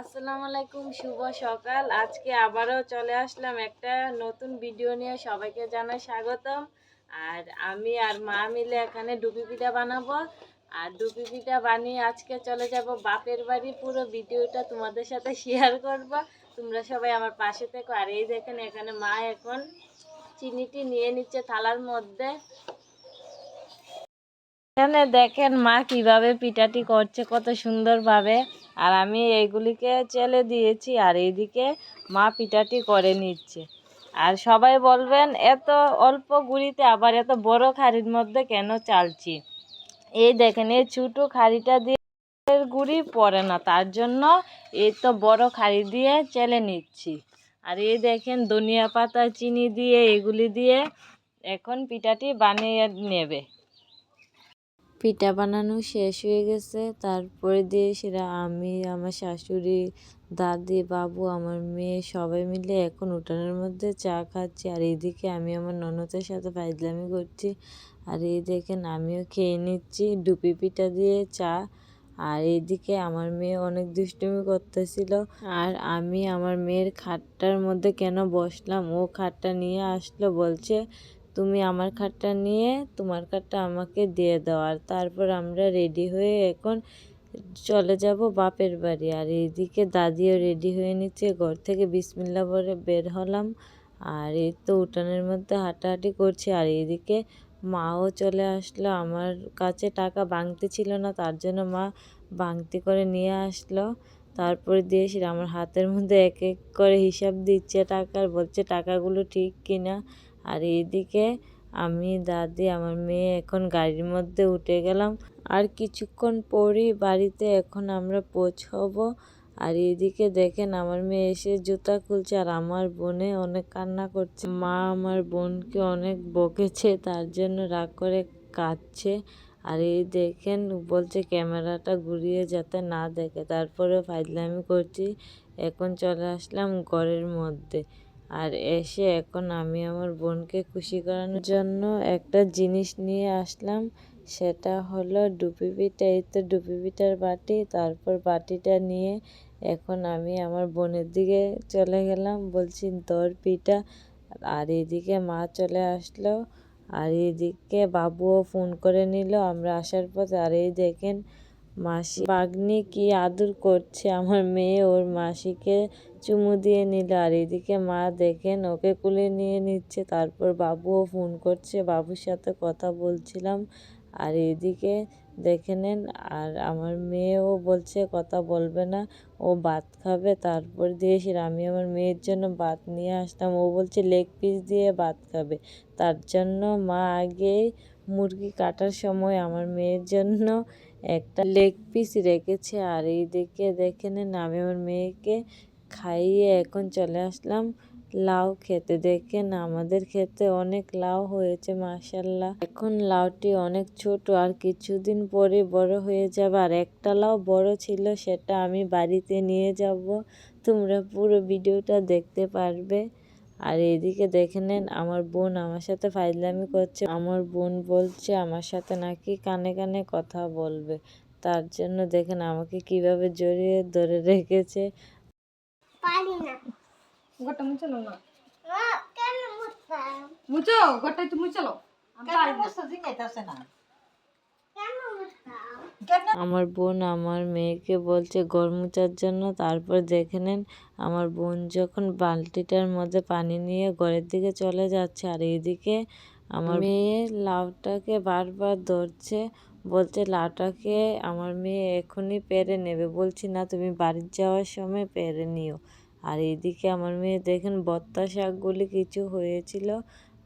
আসসালামু আলাইকুম, শুভ সকাল। আজকে আবারও চলে আসলাম একটা নতুন ভিডিও নিয়ে। সবাইকে জানাই স্বাগতম। আর আমি আর মা মিলে এখানে ডুবি পিঠা বানাবো। আর ডুবি পিঠা বানিয়ে আজকে চলে যাব বাপের বাড়ি। পুরো ভিডিওটা তোমাদের সাথে শেয়ার করব। তোমরা সবাই আমার পাশে থেকো। আর এই দেখেন, এখানে মা এখন চিনিটি নিয়ে নিচ্ছে থালার মধ্যে। এখানে দেখেন মা কীভাবে পিঠাটি করছে, কত সুন্দরভাবে। আর আমি এইগুলিকে চেলে দিয়েছি আর এইদিকে মা পিঠাটি করে নিচ্ছে। আর সবাই বলবেন, এত অল্প গুঁড়িতে আবার এত বড় খাড়ির মধ্যে কেন চালছি? এই দেখেন, এই ছোটো খাড়িটা দিয়ে গুঁড়ি পড়ে না, তার জন্য এই তো বড় খাড়ি দিয়ে চেলে নিচ্ছি। আর এই দেখেন, ধনিয়া পাতা, চিনি দিয়ে এগুলি দিয়ে এখন পিঠাটি বানিয়ে নেবে। পিঠা বানানো শেষ হয়ে গেছে। তারপরে দিয়ে সেটা আমি, আমার শাশুড়ি, দাদি, বাবু, আমার মেয়ে সবাই মিলে এখন উঠানের মধ্যে চা খাচ্ছি। আর এইদিকে আমি আমার ননদের সাথে ফাইজলামি করছি। আর এই দেখেন আমিও খেয়ে নিচ্ছি ডুপি পিঠা দিয়ে চা। আর এইদিকে আমার মেয়ে অনেক দুষ্টুমি করতেছিল। আর আমি আমার মেয়ের খাটটার মধ্যে কেন বসলাম? ও খাটটা নিয়ে আসলো, বলছে তুমি আমার খাটটা নিয়ে তোমার খাটটা আমাকে দিয়ে দাও। আর তারপর আমরা রেডি হয়ে এখন চলে যাব বাপের বাড়ি। আর এইদিকে দাদিও রেডি হয়ে নিচ্ছে, ঘর থেকে বিসমিল্লা বলে বের হলাম। আর এই তো উঠানের মধ্যে হাঁটাহাঁটি করছি। আর এইদিকে মাও চলে আসলো। আমার কাছে টাকা বাংতি ছিল না, তার জন্য মা বাংতি করে নিয়ে আসলো। তারপরে দিয়েছি আমার হাতের মধ্যে এক এক করে হিসাব দিচ্ছে টাকার বলছে টাকাগুলো ঠিক কিনা। আর এইদিকে আমি, দাদি, আমার মেয়ে এখন গাড়ির মধ্যে উঠে গেলাম। আর কিছুক্ষণ পরই বাড়িতে এখন আমরা পৌঁছবো। আর এইদিকে দেখেন, আমার মেয়ে এসে জুতা খুলছে আর আমার বোনে অনেক কান্না করছে। মা আমার বোনকে অনেক বকেছে, তার জন্য রাগ করে কাঁদছে। আর এই দেখেন, বলছে ক্যামেরাটা ঘুরিয়ে যাতে না দেখে। তারপরে ফাইজলামি করছি। এখন চলে আসলাম ঘরের মধ্যে। আর এসে এখন আমি আমার বোনকে খুশি করানোর জন্য একটা জিনিস নিয়ে আসলাম। সেটা হলো ডুপি পিঠা। এই তো ডুপি পিঠার বাটি। তারপর বাটিটা নিয়ে এখন আমি আমার বোনের দিকে চলে গেলাম। বলছি দর পিঠা। আর এদিকে মা চলে আসলো। আর এদিকে বাবুও ফোন করে নিল। আমরা আসার পথে, আর এই দেখেন মাসি। বাগনি কি আদর করছে? আমার মেয়ে ওর মাসিকে চুমু দিয়ে নিল আর এদিকে মা দেখেন ওকে কুলে নিয়ে নিচ্ছে, তারপর বাবুও ফোন করছে, বাবুর সাথে কথা বলছিলাম আর এদিকে দেখে নেন আর আমার মেয়েও বলছে কথা বলবে না, ও ভাত খাবে, তারপর দিয়েছি আমি আমার মেয়ের জন্য ভাত নিয়ে আসতাম ও বলছে লেগ পিস দিয়ে ভাত খাবে। তার জন্য মা আগেই মুরগি কাটার সময় আমার মেয়ের জন্য একটা লেগ পিস রেখেছে আর এই দিকে দেখে নেন আমি আমার মেয়েকে খাইয়ে এখন চলে আসলাম লাউ খেতে। দেখেন আমাদের খেতে অনেক লাউ হয়েছে মাসাল্লাহ এখন লাউটি অনেক ছোট আর কিছুদিন পরে বড় হয়ে যাবে। আর একটা লাউ বড় ছিল, সেটা আমি বাড়িতে নিয়ে যাব। তোমরা পুরো ভিডিওটা দেখতে পারবে। আর এদিকে দেখে নেন আমার বোন আমার সাথে ফাইজলামি করছে। আমার বোন বলছে আমার সাথে নাকি কানে কানে কথা বলবে। তার জন্য দেখেন আমাকে কীভাবে জড়িয়ে ধরে রেখেছে। পারি না। ঘরটা মুছালো না। মা, কেন মুছতাম মুছো মুছালো আমি পারি না। আমার বোন আমার মেয়েকে বলছে ঘর মোছার জন্য। তারপর দেখে নেন, আমার বোন যখন বালতিটার মধ্যে পানি নিয়ে ঘরের দিকে চলে যাচ্ছে আর এইদিকে আমার মেয়ে লাউটাকে বারবার ধরছে, বলছে, লাউটাকে আমার মেয়ে এখনই পেরে নেবে। বলছি, না, তুমি বাড়ির যাওয়ার সময় পেরে নিও। আর এইদিকে আমার মেয়ে দেখেন বত্তা শাকগুলি কিছু হয়েছিল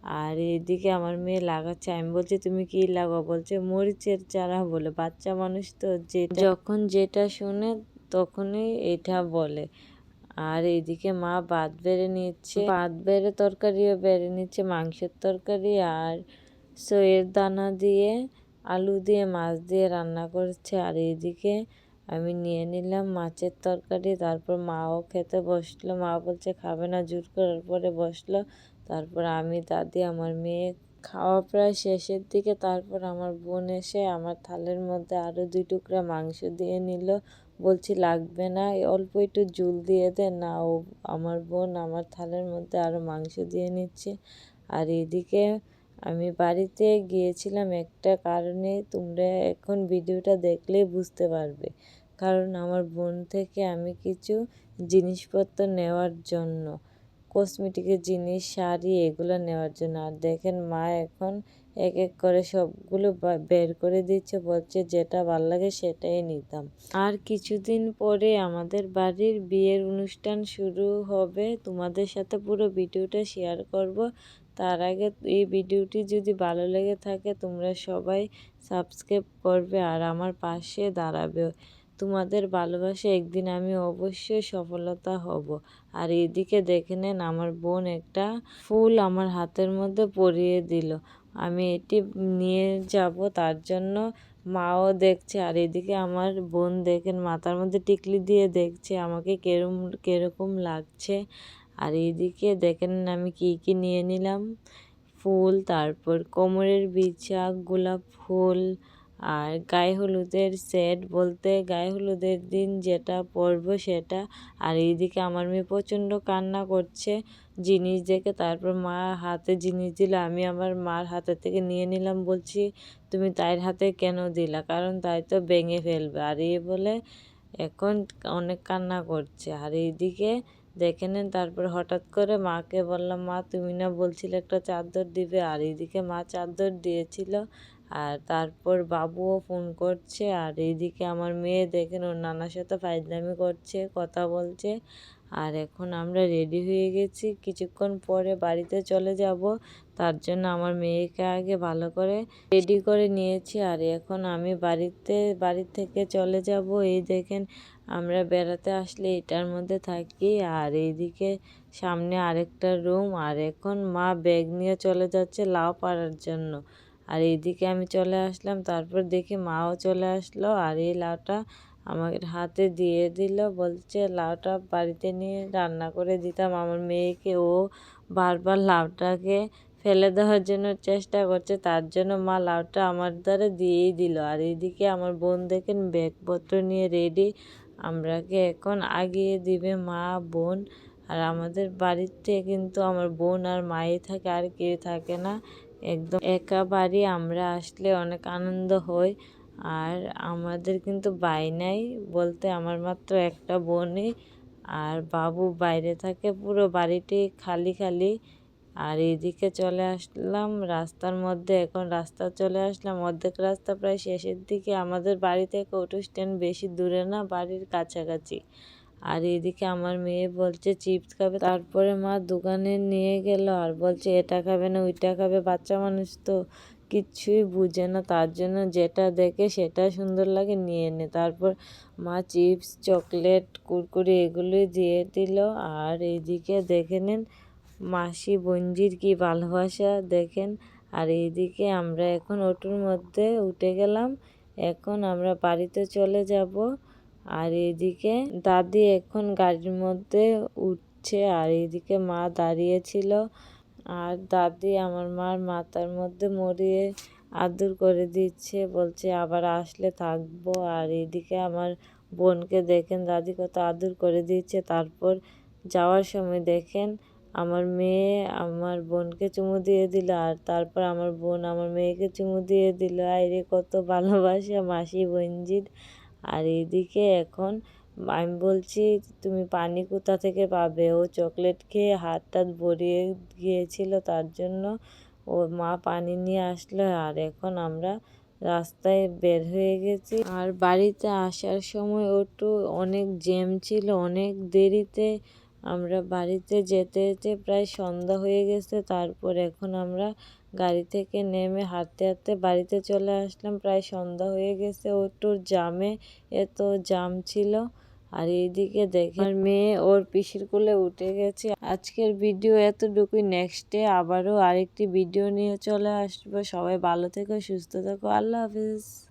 আর এদিকে আমার মেয়ে লাগাচ্ছে। আমি বলছি, তুমি কি লাগাও? বলছে, মরিচের চারা বলে। বাচ্চা মানুষ তো যে যখন যেটা শুনে তখনই এটা বলে। আর এদিকে মা ভাত বেড়ে নিচ্ছে। ভাত বেড়ে তরকারিও বেড়ে নিচ্ছে, মাংসের তরকারি আর সয়ের দানা দিয়ে, আলু দিয়ে, মাছ দিয়ে রান্না করছে। আর এদিকে আমি নিয়ে নিলাম মাছের তরকারি। তারপর মাও খেতে বসল। মা বলছে, খাবে না। জোর করার পরে বসল। তারপর আমি দাদি, আমার মেয়ে, খাওয়া প্রায় শেষের দিকে। তারপর আমার বোন এসে আমার থালের মধ্যে আরও দুই টুকরা মাংস দিয়ে নিল। বলছি, লাগবে না অল্প একটু জুল দিয়ে দে, না, ও, আমার বোন আমার থালের মধ্যে আরও মাংস দিয়ে নিচ্ছে। আর এদিকে আমি বাড়িতে গিয়েছিলাম একটা কারণে তোমরা এখন ভিডিওটা দেখলেই বুঝতে পারবে। কারণ আমার বোন থেকে আমি কিছু জিনিসপত্র নেওয়ার জন্য। কসমেটিকের জিনিস, শাড়ি এগুলো নেওয়ার জন্য। আর দেখেন মা এখন এক এক করে সবগুলো বের করে দিচ্ছে, বলছে যেটা ভালো লাগে সেটাই নিতাম। আর কিছুদিন পরে আমাদের বাড়ির বিয়ের অনুষ্ঠান শুরু হবে। তোমাদের সাথে পুরো ভিডিওটা শেয়ার করব। তার আগে এই ভিডিওটি যদি ভালো লেগে থাকে তোমরা সবাই সাবস্ক্রাইব করবে আর আমার পাশে দাঁড়াবে। তোমাদের ভালোবাসা একদিন আমি অবশ্যই সফলতা হব। আর এদিকে দেখে নেন, আমার বোন একটা ফুল আমার হাতের মধ্যে পরিয়ে দিল। আমি এটি নিয়ে যাব, তার জন্য মাও দেখছে। আর এদিকে আমার বোন দেখেন, মাথার মধ্যে টিকলি দিয়ে দেখছে, আমাকে কেরম, কেরকম লাগছে। আর এইদিকে দেখেন, আমি কি কি নিয়ে নিলাম? ফুল, তারপর কোমরের বিছা গোলাপ ফুল আর গায়ে হলুদের সেট বলতে গায়ে হলুদের দিন যেটা পরবো সেটা। আর এইদিকে আমার মেয়ে প্রচণ্ড কান্না করছে, জিনিস দেখে তারপর মা হাতে জিনিস দিল, আমি আমার মার হাতে থেকে নিয়ে নিলাম, বলছি তুমি তাইর হাতে কেন দিলা? কারণ তাই তো ভেঙে ফেলবে। আর এই বলে এখন অনেক কান্না করছে। আর এইদিকে দেখে নেন, তারপর হঠাৎ করে মাকে বললাম, মা, তুমি না বলছিলে একটা চাদর দিবে? আর এইদিকে মা চাদর দিয়েছিল আর তারপর বাবুও ফোন করছে আর এইদিকে আমার মেয়ে দেখেন ওর নানার সাথে ফাইজলামি করছে, কথা বলছে। আর এখন আমরা রেডি হয়ে গেছি। কিছুক্ষণ পরে বাড়িতে চলে যাব। তার জন্য আমার মেয়েকে আগে ভালো করে রেডি করে নিয়েছি। আর এখন আমি বাড়িতে বাড়ি থেকে চলে যাব। এই দেখেন আমরা বেড়াতে আসলে এটার মধ্যে থাকি। আর এইদিকে সামনে আরেকটা রুম আর এখন মা ব্যাগ নিয়ে চলে যাচ্ছে লাউ পাড়ার জন্য। আর এইদিকে আমি চলে আসলাম। তারপর দেখি মাও চলে আসলো আর এই লাউটা আমার হাতে দিয়ে দিল। বলছে, লাউটা বাড়িতে নিয়ে রান্না করে দিতাম। আমার মেয়েকে ও বারবার লাউটাকে ফেলে দেওয়ার জন্য চেষ্টা করছে। তার জন্য মা লাউটা আমার দ্বারা দিয়েই দিল। আর এইদিকে আমার বোন দেখেন, ব্যাগপত্র নিয়ে রেডি আমরাকে এখন আগিয়ে দিবে মা, বোন। আর আমাদের বাড়িতে কিন্তু আমার বোন আর মাই থাকে, আর কেউ থাকে না। একদম। একা বাড়ি আমরা আসলে অনেক আনন্দ হয় আর আমাদের কিন্তু বাই নাই বলতে আমার মাত্র একটা বোনই। আর বাবু বাইরে থাকে পুরো বাড়িটি খালি খালি। আর এদিকে চলে আসলাম, রাস্তার মধ্যে এখন রাস্তা চলে আসলাম। অর্ধেক রাস্তা প্রায় শেষের দিকে। আমাদের বাড়ি থেকে অটো স্ট্যান্ড বেশি দূরে না, বাড়ির কাছাকাছি। আর এদিকে আমার মেয়ে বলছে, চিপস খাবে? তারপরে মা দোকানে নিয়ে গেল আর বলছে, এটা খাবে না, ওইটা খাবে। বাচ্চা মানুষ তো কিচ্ছুই বুঝে না, তার জন্য যেটা দেখে সেটা সুন্দর লাগে নিয়ে নে তারপর মা চিপস, চকলেট, কুরকুরি এগুলোই দিয়ে দিল। আর এইদিকে দেখে নেন মাসি বঞ্জির কি ভালোবাসা দেখেন। আর এইদিকে আমরা এখন অটোর মধ্যে উঠে গেলাম। এখন আমরা বাড়িতে চলে যাব। আর এদিকে দাদি এখন গাড়ির মধ্যে উঠছে, আর এদিকে মা দাঁড়িয়েছিল। আর দাদি আমার মার মাথার মধ্যে মরিয়ে আদর করে দিচ্ছে, বলছে আবার আসলে থাকব। আর এদিকে আমার বোনকে দেখেন, দাদি কত আদর করে দিচ্ছে। তারপর যাওয়ার সময় দেখেন আমার মেয়ে আমার বোনকে চুমু দিয়ে দিল, আর তারপর আমার বোন আমার মেয়েকে চুমু দিয়ে দিল। আইরে, কত ভালোবাসা মাসি বোনজির আর এদিকে এখন আমি বলছি, তুমি পানি কোথা থেকে পাবে? ও চকলেট খেয়ে হাত টাত ভরিয়ে গিয়েছিল, তার জন্য ও মা পানি নিয়ে আসলো। আর এখন আমরা রাস্তায় বের হয়ে গেছি। আর বাড়িতে আসার সময় ওটু অনেক জ্যাম ছিল, অনেক দেরিতে আমরা বাড়িতে যেতে যেতে প্রায় সন্ধ্যা হয়ে গেছে। তারপর এখন আমরা গাড়ি থেকে নেমে হাঁটতে হাঁটতে বাড়িতে চলে আসলাম। প্রায় সন্ধ্যা হয়ে গেছে। ও ওটুর জামে এত জাম ছিল। আর এইদিকে দেখে আমার মেয়ে ওর পিসির কোলে উঠে গেছে। আজকের ভিডিও এতটুকুই। নেক্সটে আবারও আরেকটি ভিডিও নিয়ে চলে আসব। সবাই ভালো থেকো, সুস্থ থেকো। আল্লাহ হাফিজ।